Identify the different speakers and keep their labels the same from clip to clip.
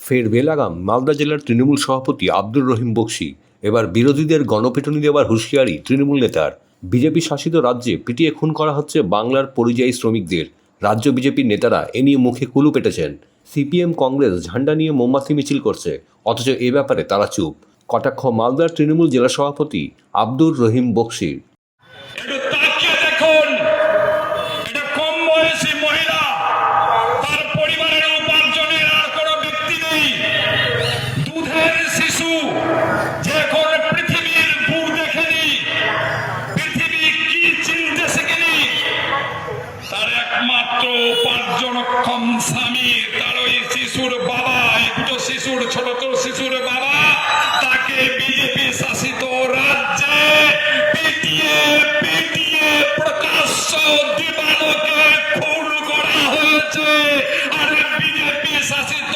Speaker 1: ফের বেলাগাম মালদা জেলার তৃণমূল সভাপতি আব্দুর রহিম বক্সি। এবার বিরোধীদের গণপিটুনি দেওয়ার হুঁশিয়ারি তৃণমূল নেতার। বিজেপি শাসিত রাজ্যে পিটিয়ে খুন করা হচ্ছে বাংলার পরিযায়ী শ্রমিকদের। রাজ্য বিজেপির নেতারা এ নিয়ে মুখে কুলু পেটেছেন। সিপিএম কংগ্রেস ঝান্ডা নিয়ে মোমবাতি মিছিল করছে, অথচ এ ব্যাপারে তারা চুপ। কটাক্ষ মালদার তৃণমূল জেলা সভাপতি আব্দুর রহিম বক্সির।
Speaker 2: দেখুন। উপার্জনক্ষম স্বামী, তার ওই শিশুর বাবা একটু শিশুর, ছোট শিশুর বাবা, তাকে বিজেপি শাসিত রাজ্যে পিটিয়ে পিটিয়ে প্রকাশ্য দিবালোকে খুন করা হয়েছে। আর বিজেপি শাসিত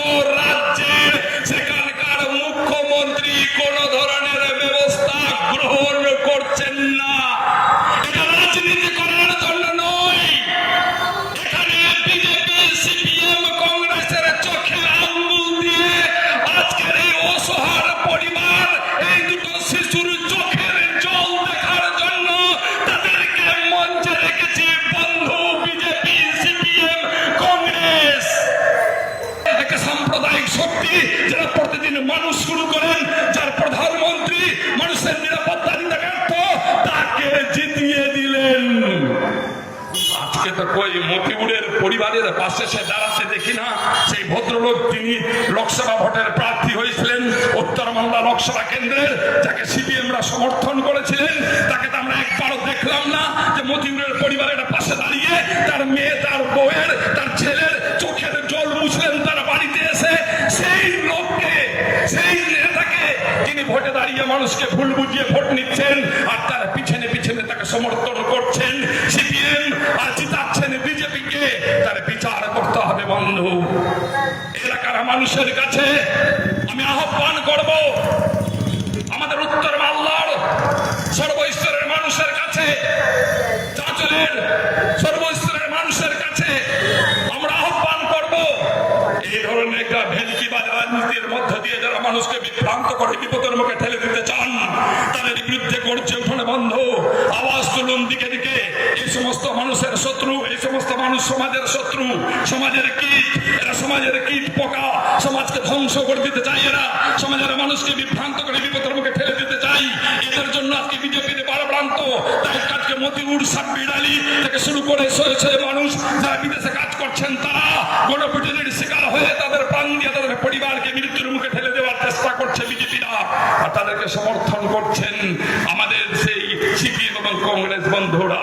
Speaker 2: মতিউরের পরিবারের পাশে সে দাঁড়াতে দেখি না সেই ভদ্রলোক তিনি লোকসভা ভোটের প্রার্থী হয়েছিলেন উত্তর বাংলা লোকসভা কেন্দ্রের, যাকে সিপিএমরা সমর্থন করেছিলেন, তাকে তো আমরা একবারও দেখলাম না যে মতিউরের পরিবারের পাশে দাঁড়িয়ে তার মেয়ে, তার বউয়ের, তার ছেলের চোখের জল মুছলেন তার বাড়িতে এসে। সেই লোককে, সেই নেতাকে তিনি ভোটে দাঁড়িয়ে মানুষকে ভুল বুঝিয়ে ভোট নিচ্ছেন আর তার পিছনে পিছনে তাকে সমর্থন এলাকার মানুষের কাছে আমি আহ্বান করব, আমাদের উত্তর মাল্লার সর্বস্তরের মানুষের কাছে, চাঁচলের সর্বস্তরের মানুষের কাছে আমরা আহ্বান করব, এই ধরনের একটা ভেলকি বা রাজনীতির মধ্য দিয়ে যারা মানুষকে বিভ্রান্ত করে বিপদের মুখে ঠেলে দিতে চান তাদের বিরুদ্ধে করছে উঠোনে বন্ধ আওয়াজ তুলুন দিকে দিকে এই সমস্ত মানুষের শত্রু, এই সমস্ত মানুষ সমাজের শত্রু। সমাজের কীট, এরা সমাজের কীট পোকা। সমাজকে ধ্বংস করে দিতে চাই এরা। সমাজের মানুষকে বিভ্রান্ত করে বিপদের মুখে ঠেলে দিতে চাই এদের জন্য আজকে বিজেপির বারপ্রান্ত তাই আজকে মতিউর, সাব্বির আলী থেকে শুরু করে মানুষ যারা বিদেশে কাজ করছেন, তারা গণপিটুনির শিকার হয়ে তাদের প্রাণ দিয়ে তাদের পরিবারকে মৃত্যুর মুখে ঠেলে দেওয়ার চেষ্টা করছে বিজেপিরা। আর তাদেরকে সমর্থন করছেন আমাদের সেই সিপিএম এবং কংগ্রেস বন্ধুরা।